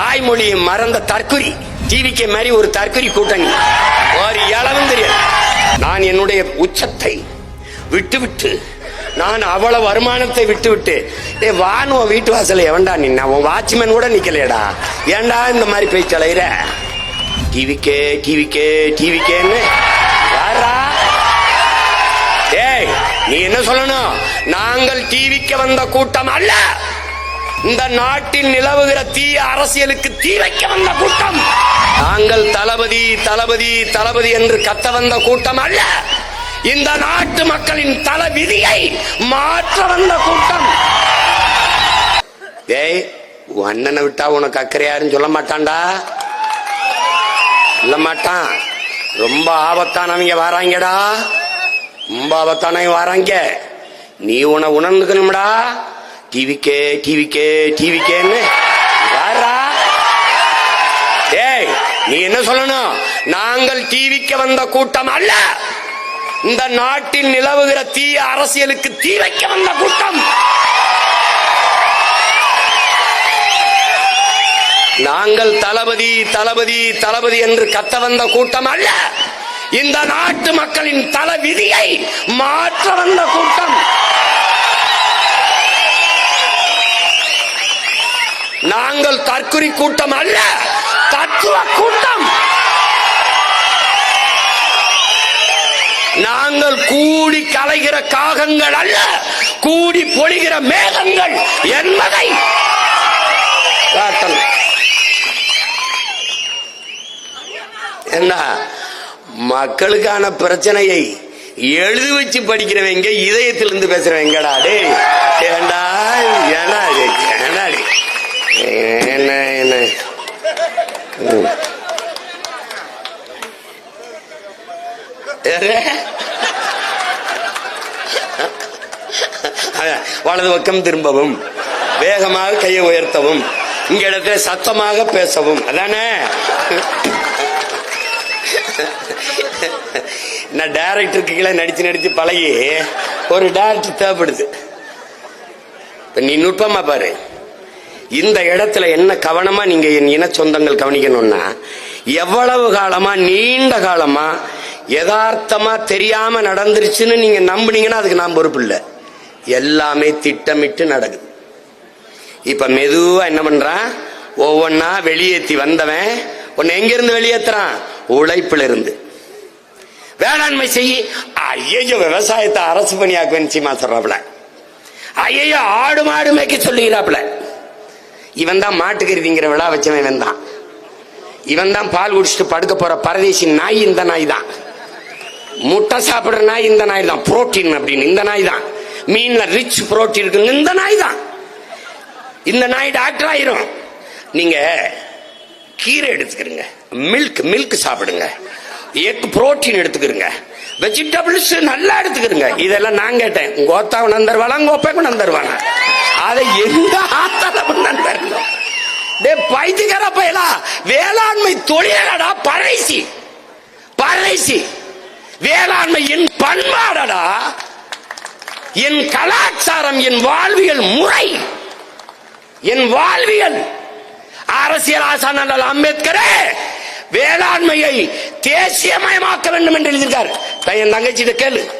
தாய்மொழியை மறந்த தற்குறி டிவிக்கு மாதிரி ஒரு தற்குறி கூட்டணி. ஒரு இளவும் தெரியாது நான் என்னுடைய உச்சத்தை விட்டுவிட்டு நான் அவ்வளவு வருமானத்தை விட்டுவிட்டு டே உன் வீட்டு வாசல எவன்டா நின்ன? உன் வாட்ச்மேன் கூட நிக்கலையடா. ஏன்டா இந்த மாதிரி போய் தலையிற டிவிக்கே டிவிக்கே டிவிக்கேன்னு யாரா ஏய் நீ என்ன சொல்லணும்? நாங்கள் டிவிக்கு வந்த கூட்டம் அல்ல. இந்த நாட்டில் நிலவுகிற தீய அரசியலுக்கு தீ வைக்க வந்த கூட்டம். நாங்கள் தளபதி தளபதி தளபதி என்று கத்த வந்த கூட்டம் அல்ல. இந்த நாட்டு மக்களின் தல விதியை மாற்ற வந்த கூட்டம். ஏய் அண்ணனை விட்டா உனக்கு அக்கறை யாருன்னு சொல்ல மாட்டான்டா. சொல்ல மாட்டான். ரொம்ப ஆபத்தானவங்க வராங்கடா. ரொம்ப ஆபத்தானவங்க வராங்க. நீ உன உணர்ந்துக்கணும்டா. டிவிக்கே டிவிக்கே டிவிக்கேன்னு வாரா ஏய் நீ என்ன சொல்லணும்? நாங்கள் டிவிக்கு வந்த கூட்டம் அல்ல. இந்த நாட்டில் நிலவுகிற தீய அரசியலுக்கு தீ வைக்க வந்த கூட்டம். நாங்கள் தளபதி தளபதி தளபதி என்று கத்த வந்த கூட்டம் அல்ல. இந்த நாட்டு மக்களின் தல விதியை மாற்ற வந்த கூட்டம். நாங்கள் தற்குறி கூட்டம் அல்ல தத்துவ கூட்டம். நாங்கள் கூடி கலைகிற காகங்கள் அல்ல கூடி பொழிகிற மேகங்கள் என்பதை காட்டல் என்ன? மக்களுக்கான பிரச்சனையை எழுதி வச்சு படிக்கிறவங்க இதயத்திலிருந்து பேசுறவங்கடா டேய் ஏண்டா என்ன என்ன வலது பக்கம் திரும்பவும் வேகமாக கையை உயர்த்தவும் இங்க இடத்துல சத்தமாக பேசவும். அதானே? நான் டேரக்டருக்கு கீழே நடிச்சு நடிச்சு பழகி ஒரு டேரக்டர் தேவைப்படுது. நீ நுட்பமா பாரு. இந்த இடத்துல என்ன கவனமா நீங்க என் இன சொந்தங்கள் கவனிக்கணும்னா எவ்வளவு காலமா நீண்ட காலமா யதார்த்தமா தெரியாம நடந்துருச்சுன்னு நீங்க நம்புனீங்கன்னா அதுக்கு நான் பொறுப்பு இல்லை. எல்லாமே திட்டமிட்டு நடக்குது. இப்ப மெதுவா என்ன பண்றான்? ஒவ்வொன்னா வெளியேத்தி வந்தவன் உன்னை எங்கிருந்து வெளியேற்றுறான் உழைப்புல இருந்து வேளாண்மை செய்ய ஐயோ விவசாயத்தை அரசு பணியாக்குவேன் சீமா சொல்றாப்புல. ஐயோ ஆடு மாடு மேய்க்க சொல்லுகிறாப்புல. இவன் தான் மாட்டுக்கருதிங்கிற விழா வச்சவன் இவன் தான் இவன் தான் பால் குடிச்சிட்டு படுக்க போற பரதேசி நாய் இந்த நாய் தான் முட்டை சாப்பிடுற நாய் இந்த நாய் தான் புரோட்டீன் அப்படின்னு இந்த நாய் தான் மீன்ல ரிச் புரோட்டீன் இருக்கு இந்த நாய் தான் இந்த நாய் டாக்டர் ஆயிரும். நீங்க கீரை எடுத்துக்கிறீங்க. மில்க் மில்க் சாப்பிடுங்க. எக் புரோட்டீன் எடுத்துக்கிறீங்க. வெஜிடபிள்ஸ் நல்லா எடுத்துக்கிறங்க. இதெல்லாம் நான் கேட்டேன். உங்க ஓத்தா கொண்டு தருவாளா உங்க அதை எந்த ஆத்தால கொண்டு டே பைத்தியக்கார பயலா. வேளாண்மை தொழிலடா பறைசி பறைசி வேளாண்மை என் பண்பாடடா. என் கலாச்சாரம் என் வாழ்வியல் முறை. என் வாழ்வியல். அரசியல் ஆசான அம்பேத்கரே வேளாண்மையை தேசியமயமாக்க வேண்டும் என்று எழுதியிருக்கார். என் தங்கச்சிட்ட கேளு.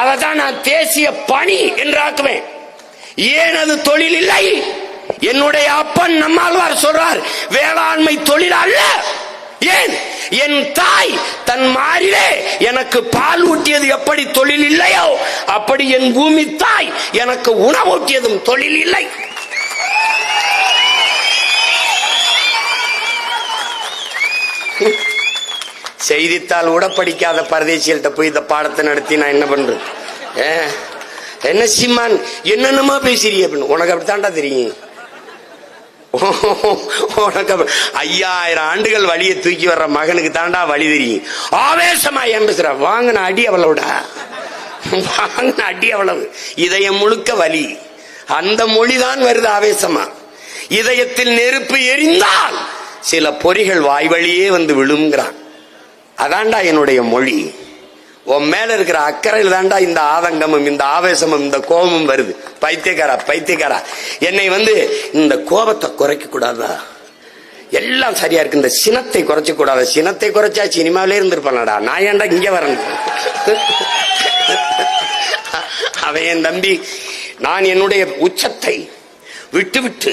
அதான் நான் தேசிய பணி என்றாக்குவேன் ஏன் அது தொழில் இல்லை? என்னுடைய அப்பன் நம்மாழ்வார் சொல்றார் வேளாண்மை தொழில் அல்ல. ஏன்? என் தாய் தன் மாறிலே எனக்கு பால் ஊட்டியது எப்படி தொழில் இல்லையோ அப்படி என் பூமி தாய் எனக்கு உணவூட்டியதும் தொழில் இல்லை. செய்தித்தாள் கூட படிக்காத பரதேசிகள்கிட்ட போய் இந்த பாடத்தை நடத்தி நான் என்ன பண்றது? ஏ, என்ன சிம்மான் என்னென்னமா பேசுறீங்க அப்படின்னு. உனக்கு அப்படித்தான்டா தெரியும். உனக்கு ஐயாயிரம் ஆண்டுகள் வழியை தூக்கி வர்ற மகனுக்கு தாண்டா வழி தெரியும். ஆவேசமா ஏன் பேசுற வாங்கின அடி அவ்வளவுடா. வாங்கின அடி அவ்வளவு. இதயம் முழுக்க வலி. அந்த மொழிதான் வருது ஆவேசமா. இதயத்தில் நெருப்பு எரிந்தால் சில பொறிகள் வாய் வழியே வந்து விழுங்கிறான் அதாண்டா என்னுடைய மொழி. உன் மேல இருக்கிற அக்கறையில் தான்டா இந்த ஆதங்கமும் இந்த ஆவேசமும் இந்த கோபமும் வருது. பைத்தியக்காரா பைத்தியக்காரா. என்னை வந்து இந்த கோபத்தை குறைக்க கூடாதா எல்லாம் சரியா இருக்கு. இந்த சினத்தை குறைச்ச கூடாது சினத்தை குறைச்சா சினிமாவிலே இருந்திருப்பானடா. நான் ஏன்டா இங்க வரேன்? அவன் என் தம்பி நான் என்னுடைய உச்சத்தை விட்டு விட்டு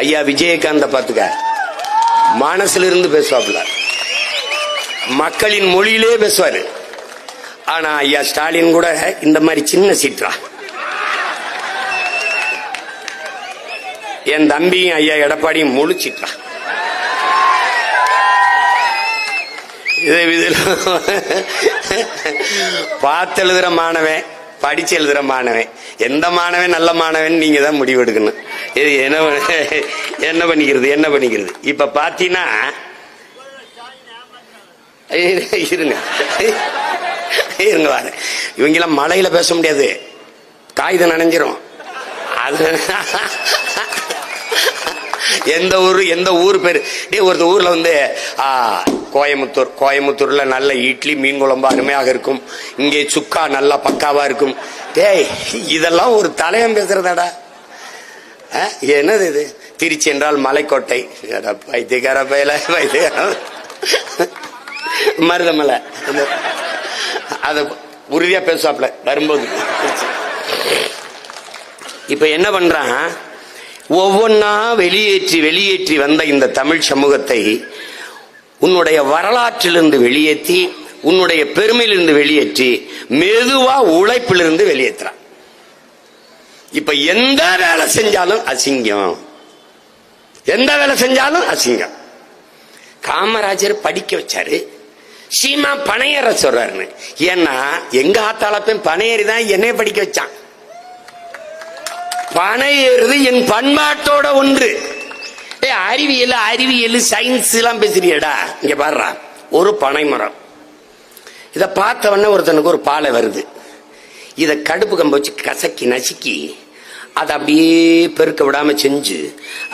ஐயா விஜயகாந்த பாத்துக்க மனசுல இருந்து பேசுவாப்புல. மக்களின் மொழியிலே பேசுவாரு. ஆனா ஐயா ஸ்டாலின் கூட இந்த மாதிரி சின்ன சீற்றா. என் தம்பியும் ஐயா எடப்பாடியும் முழிச்சிட்டா இது இதில் பார்த்து எழுதுற மாணவன் படிச்சு எழுதுற மாணவன். எந்த மாணவன் நல்ல மாணவன் நீங்க தான் முடிவெடுக்கணும் இது என்ன பண்ண- என்ன பண்ணிக்கிறது என்ன பண்ணிக்கிறது? இப்ப பாத்தீங்கன்னா இருங்க. இருங்க வாரு இவங்கெல்லாம் மழையில பேச முடியாது. காகிதம் நனைஞ்சிரும். அது எந்த ஊர் எந்த ஊர் பேர்? டே ஒருத்த ஊரில் வந்து ஆ, கோயமுத்தூர் கோயமுத்தூரில் நல்ல இட்லி மீன் குழம்பு அருமையாக இருக்கும். இங்கே சுக்கா நல்லா பக்காவாக இருக்கும். டேய் இதெல்லாம் ஒரு தலையம் பேசுறதாடா. ஆ, என்னது இது? திருச்சி என்றால் மலைக்கோட்டை. அட, பைத்தியக்கார பயல பைத்தியக்கார மருதமலை. அதை உறுதியாக பேசுவாப்ல வரும்போது. இப்போ என்ன பண்ணுறான் ஒவ்வொன்னா வெளியேற்றி வெளியேற்றி வந்த இந்த தமிழ் சமூகத்தை உன்னுடைய வரலாற்றிலிருந்து வெளியேற்றி உன்னுடைய பெருமையிலிருந்து வெளியேற்றி மெதுவா உழைப்பிலிருந்து வெளியேற்றுறான். இப்ப எந்த வேலை செஞ்சாலும் அசிங்கம். எந்த வேலை செஞ்சாலும் அசிங்கம். காமராஜர் படிக்க வச்சாரு. சீமா பனையற சொல்றாருன்னு. ஏன்னா எங்க ஆத்தாளப்பையும் பனையறி தான் என்னைய படிக்க வச்சான். பனையேறுது என் பண்பாட்டோட ஒன்று. ஏ அறிவியல் அறிவியல் சயின்ஸ் எல்லாம் பேசுறியடா. இங்க பாடுறா ஒரு பனை மரம். இதை பார்த்த ஒருத்தனுக்கு ஒரு பாலை வருது. இதை கடுப்பு கம்ப வச்சு கசக்கி நசுக்கி அதை அப்படியே பெருக்க விடாம செஞ்சு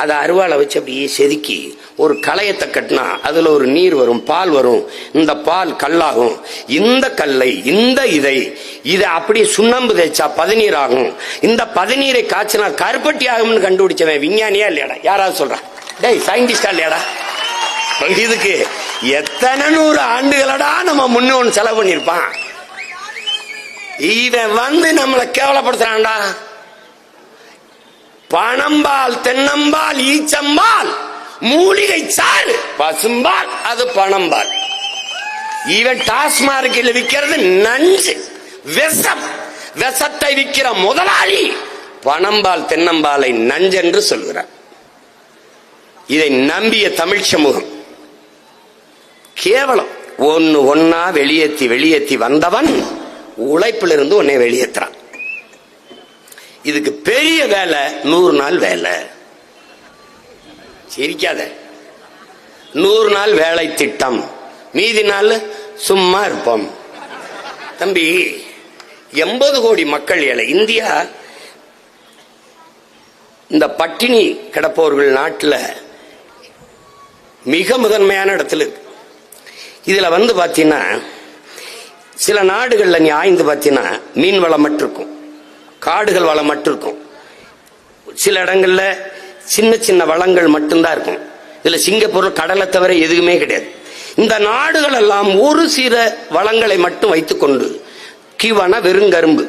அதை அருவாளை வச்சு அப்படியே செதுக்கி ஒரு களையத்தை கட்டினா அதுல ஒரு நீர் வரும் பால் வரும். இந்த பால் கல்லாகும். இந்த கல்லை இந்த இதை இதை அப்படியே சுண்ணாம்பு தேய்ச்சா பதநீர் ஆகும். இந்த பதநீரை காய்ச்சினா கருப்பட்டி ஆகும்னு கண்டுபிடிச்சவன் விஞ்ஞானியா இல்லையாடா? யாராவது சொல்றான் டேய் சயின்டிஸ்டா இல்லையாடா? இதுக்கு எத்தனை நூறு ஆண்டுகளடா நம்ம முன்னோன்னு செலவு பண்ணிருப்பான் இவன் வந்து நம்மளை கேவலப்படுத்துறான்டா. பணம்பால் தென்னம்பால் ஈச்சம்பால் மூலிகை சாறு பசும்பால் அது பணம்பால். இவன் டாஸ்மார்க்கில் விற்கிறது நஞ்சு விஷம். விஷத்தை விற்கிற முதலாளி பணம்பால் தென்னம்பாலை நஞ்சென்று சொல்கிறார். இதை நம்பிய தமிழ் சமூகம் கேவலம். ஒன்னு ஒன்னா வெளியேத்தி வெளியேத்தி வந்தவன் உழைப்பிலிருந்து உன்னை வெளியேற்றுறான் இதுக்கு பெரிய வேலை நூறு நாள் வேலை. சிரிக்காத. நூறு நாள் வேலை திட்டம். மீதி நாள் சும்மா இருப்போம். தம்பி எண்பது கோடி மக்கள் ஏழை. இந்தியா இந்த பட்டினி கிடப்பவர்கள் நாட்டில் மிக முதன்மையான இடத்துல இருக்கு. வந்து பார்த்தீங்கன்னா சில நாடுகளில் நீ ஆய்ந்து பார்த்தீங்கன்னா மீன் வளம் மட்டும் இருக்கும். காடுகள் வளம் மட்டும் இருக்கும் சில இடங்கள்ல சின்ன சின்ன வளங்கள் மட்டும்தான் இருக்கும். இதுல சிங்கப்பூர்ல கடலை தவிர எதுவுமே கிடையாது. இந்த நாடுகள் எல்லாம் ஒரு சில வளங்களை மட்டும் வைத்துக்கொண்டு கிவானா வெறும் கரும்பு.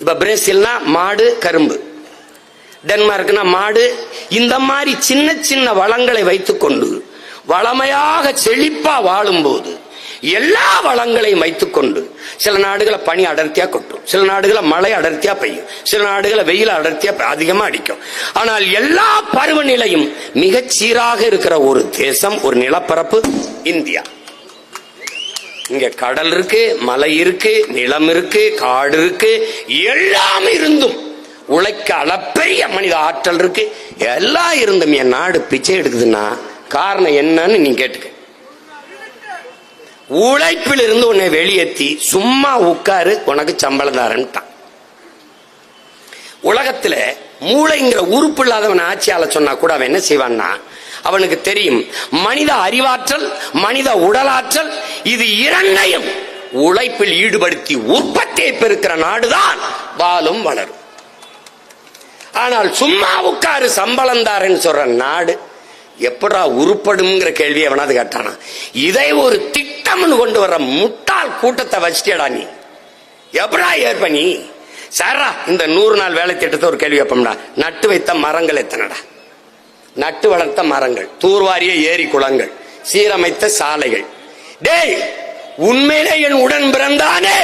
இப்ப பிரேசில்னா மாடு கரும்பு. டென்மார்க்னா மாடு. இந்த மாதிரி சின்ன சின்ன வளங்களை வைத்துக்கொண்டு வளமையாக செழிப்பா வாழும்போது எல்லா வளங்களையும் வைத்துக்கொண்டு சில நாடுகளை பனி அடர்த்தியா கொட்டும். சில நாடுகளை மழை அடர்த்தியா பெய்யும். சில நாடுகளை வெயில் அடர்த்தியா அதிகமா அடிக்கும். ஆனால் எல்லா பருவநிலையும் மிகச் சீராக இருக்கிற ஒரு தேசம் ஒரு நிலப்பரப்பு இந்தியா. இங்க கடல் இருக்கு மலை இருக்கு நிலம் இருக்கு காடு இருக்கு எல்லாம் இருந்தும் உழைக்க அளப்பெரிய மனித ஆற்றல் இருக்கு. எல்லாம் இருந்தும் என் நாடு பிச்சை எடுக்குதுன்னா காரணம் என்னன்னு நீ கேட்டுக்க. உழைப்பில் இருந்து உன்னை வெளியேற்றி சும்மா உட்காரு உனக்கு சம்பளம் தாரன்ட்டான் உலகத்துல மூளைங்கிற உறுப்பு இல்லாதவன் ஆட்சியால சொன்னா கூட அவன் என்ன செய்வான்னா அவனுக்கு தெரியும் மனித அறிவாற்றல் மனித உடலாற்றல் இது இரண்டையும் உழைப்பில் ஈடுபடுத்தி உற்பத்தியை பெருக்கிற நாடுதான் வாழும் வளரும். ஆனால் சும்மா உட்காரு சம்பளம் தாரன்னு சொல்ற நாடு எப்படா உருப்படுங்கிற கேள்வி எவனாவது கேட்டானா? இதை ஒரு திட்டம்னு கொண்டு வர்ற முட்டாள் கூட்டத்தை வச்சிட்டியடா நீ. எப்படா ஏற்ப நீ? சாரா இந்த நூறு நாள் வேலை திட்டத்தை ஒரு கேள்வி வைப்போம்டா நட்டு வைத்த மரங்கள் எத்தனைடா? நட்டு வளர்த்த மரங்கள் தூர்வாரிய ஏரி குளங்கள் சீரமைத்த சாலைகள். டேய் உண்மையிலே என் உடன் பிறந்தானே?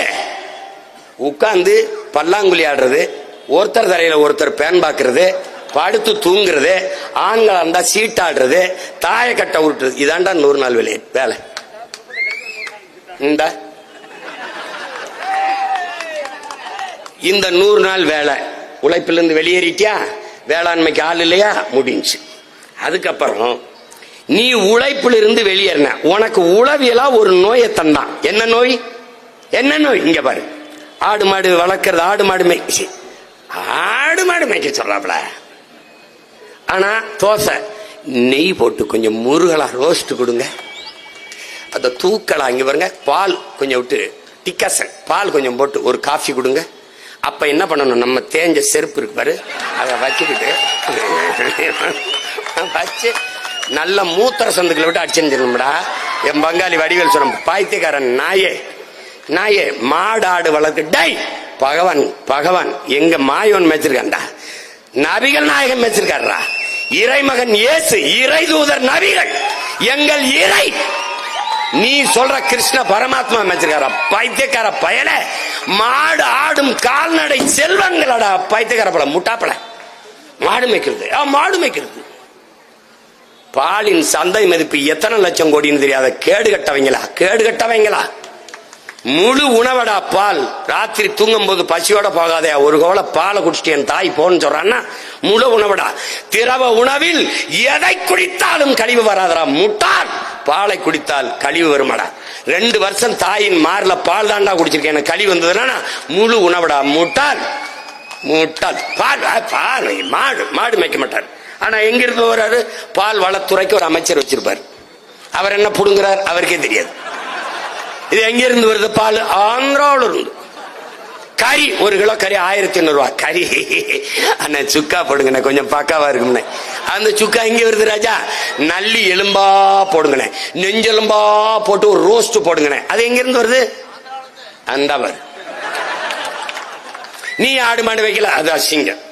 உட்கார்ந்து பல்லாங்குழி ஆடுறது ஒருத்தர் தரையில ஒருத்தர் பேன் பாக்குறது படுத்து தூங்குறது ஆண்கள் இருந்தா சீட்டாடுறது தாய கட்ட உருட்டுறது. இதாண்டா நூறு நாள் வேலை வேலை. இந்த. இந்த நூறு நாள் வேலை. உழைப்பிலிருந்து வெளியேறிட்டியா? வேளாண்மைக்கு ஆள் இல்லையா? முடிஞ்சு. அதுக்கப்புறம் நீ உழைப்பில் இருந்து வெளியேறின. உனக்கு உளவியலா ஒரு நோயை தந்தான். என்ன நோய்? என்ன நோய்? இங்க பாரு. ஆடு மாடு வளர்க்கறது ஆடு மாடு மேய்ச்சி ஆடு மாடு மேய்க்க சொல்றாப்ல. ஆனா தோசை. நெய் போட்டு கொஞ்சம் முருகலா ரோஸ்ட் கொடுங்க. அந்த தூக்கலா இங்க பாருங்க பால் கொஞ்சம் விட்டு டிக்கசன். பால் கொஞ்சம் போட்டு ஒரு காஃபி கொடுங்க. அப்ப என்ன பண்ணணும்? நம்ம தேஞ்ச செருப்பு இருக்கு பாரு அதை வச்சுக்கிட்டு வச்சு நல்ல மூத்திர சந்துக்களை விட்டு அடிச்சிருந்துடா என் பங்காளி வடிவேல் சொன்ன பாய்த்தியக்காரன் நாயே நாயே மாடு ஆடு வளர்க்கு. டை பகவான் பகவான் எங்க மாயோன் மேய்ச்சிருக்கான்டா. நபிகள் நாயகம் மேய்ச்சிருக்காருடா. இறைமகன் இயேசு இறை தூதர் நபிகள் எங்கள் இறை. நீ சொல்ற கிருஷ்ண பரமாத்மா அமைச்சிருக்கார? பைத்தியக்கார பயல. மாடு ஆடும் கால்நடை செல்வங்களடா பைத்தியக்கார பல முட்டாப்பல மாடு மேய்க்கிறது. ஆ, மாடு மேய்க்கிறது. பாலின் சந்தை மதிப்பு எத்தனை லட்சம் கோடின்னு தெரியாத கேடு கட்டவங்களா? கேடு கட்டவங்களா? முழு உணவடா பால். ராத்திரி தூங்கும் போது பசியோட போகாதே ஒரு கோல பாலை குடிச்சிட்டு என் தாய் போன்னு சொல்றான்னா முழு உணவடா. திரவ உணவில் எதை குடித்தாலும் கழிவு வராதரா முட்டார் பாலை குடித்தால் கழிவு வருமாடா. ரெண்டு வருஷம் தாயின் மார்ல பால் தாண்டா குடிச்சிருக்கேன். எனக்கு கழிவு வந்ததுன்னா முழு உணவடா. முட்டாள். முட்டாள். பால் பால் மாடு மாடு மேய்க்க மாட்டார். ஆனா எங்க இருந்து வர்றாரு பால் வளத்துறைக்கு ஒரு அமைச்சர் வச்சிருப்பார். அவர் என்ன புடுங்குறார்? அவருக்கே தெரியாது. இது எங்க இருந்து வருது பால்? ஆந்திராவில் இருந்து கறி ஒரு கிலோ கறி ஆயிரத்தி ஐநூறுவா கறி. அண்ணா சுக்கா போடுங்கண்ணே கொஞ்சம் பக்காவா இருக்கும்ண்ணே. அந்த சுக்கா எங்க வருது ராஜா? நல்லி எலும்பா போடுங்கண்ணே. நெஞ்செலும்பா போட்டு ஒரு ரோஸ்ட் போடுங்கண்ணே. அது எங்க இருந்து வருது? அந்த வருது நீ ஆடு மாடு வைக்கல? அது அசிங்கம்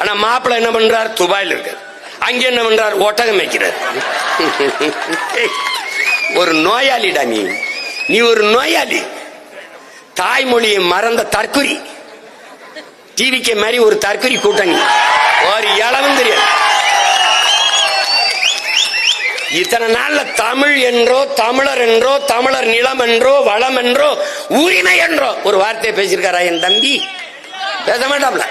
ஆனா மாப்பிள்ள என்ன பண்றார்? துபாயில் இருக்கார். அங்க என்ன பண்றார்? ஒட்டகம் வைக்கிறார். ஒரு நோயாளிடா நீ. நீ ஒரு நோயாளி. தாய்மொழியை மறந்த தற்குறி டிவிக்கு மாதிரி ஒரு தற்குறி கூட்டணி. ஒரு இளவும் தெரியாது. இத்தனை நாள்ல தமிழ் என்றோ தமிழர் என்றோ தமிழர் நிலம் என்றோ வளம் என்றோ உரிமை என்றோ. ஒரு வார்த்தையை பேசியிருக்காரா என் தம்பி? பேச மாட்டாப்ல.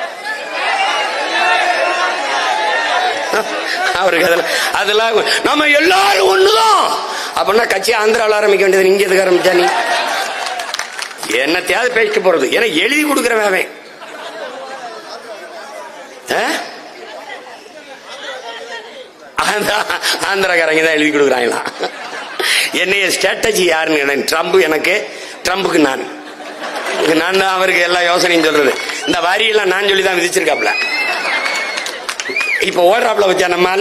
அவருக்கு அதெல்லாம் அதெல்லாம் நம்ம எல்லாரும் ஒண்ணுதான். அப்படின்னா கட்சி ஆந்திராவில் ஆரம்பிக்க வேண்டியது இங்கே எதுக்கு ஆரம்பிச்சா நீ? என்னத்தையாவது பேசிட்டு போறது. ஏன்னா எழுதி கொடுக்கிறவன் அவன். ஆ? ஆந்திரா- ஆந்திராக்காரங்க தான் எழுதி கொடுக்குறாங்களாம் என்னைய ஸ்ட்ராட்டஜி யாருன்னு எனக்கு ட்ரம்ப் எனக்கு ட்ரம்புக்கு நான். நான் தான் அவருக்கு எல்லா யோசனையும் சொல்றது. இந்த வாரியெல்லாம் நான் சொல்லி தான் விதிச்சிருக்காப்ல இப்போ ஓடுறாப்ல வச்சா நம்ம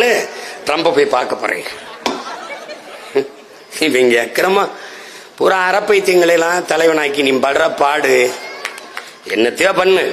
ட்ரம்ப போய் பார்க்க போறேன். இவங்க அக்கிரமா பூரா அறப்பைத்தியங்களை எல்லாம் தலைவனாக்கி நீ படுற பாடு. என்னத்தையோ பண்ணு.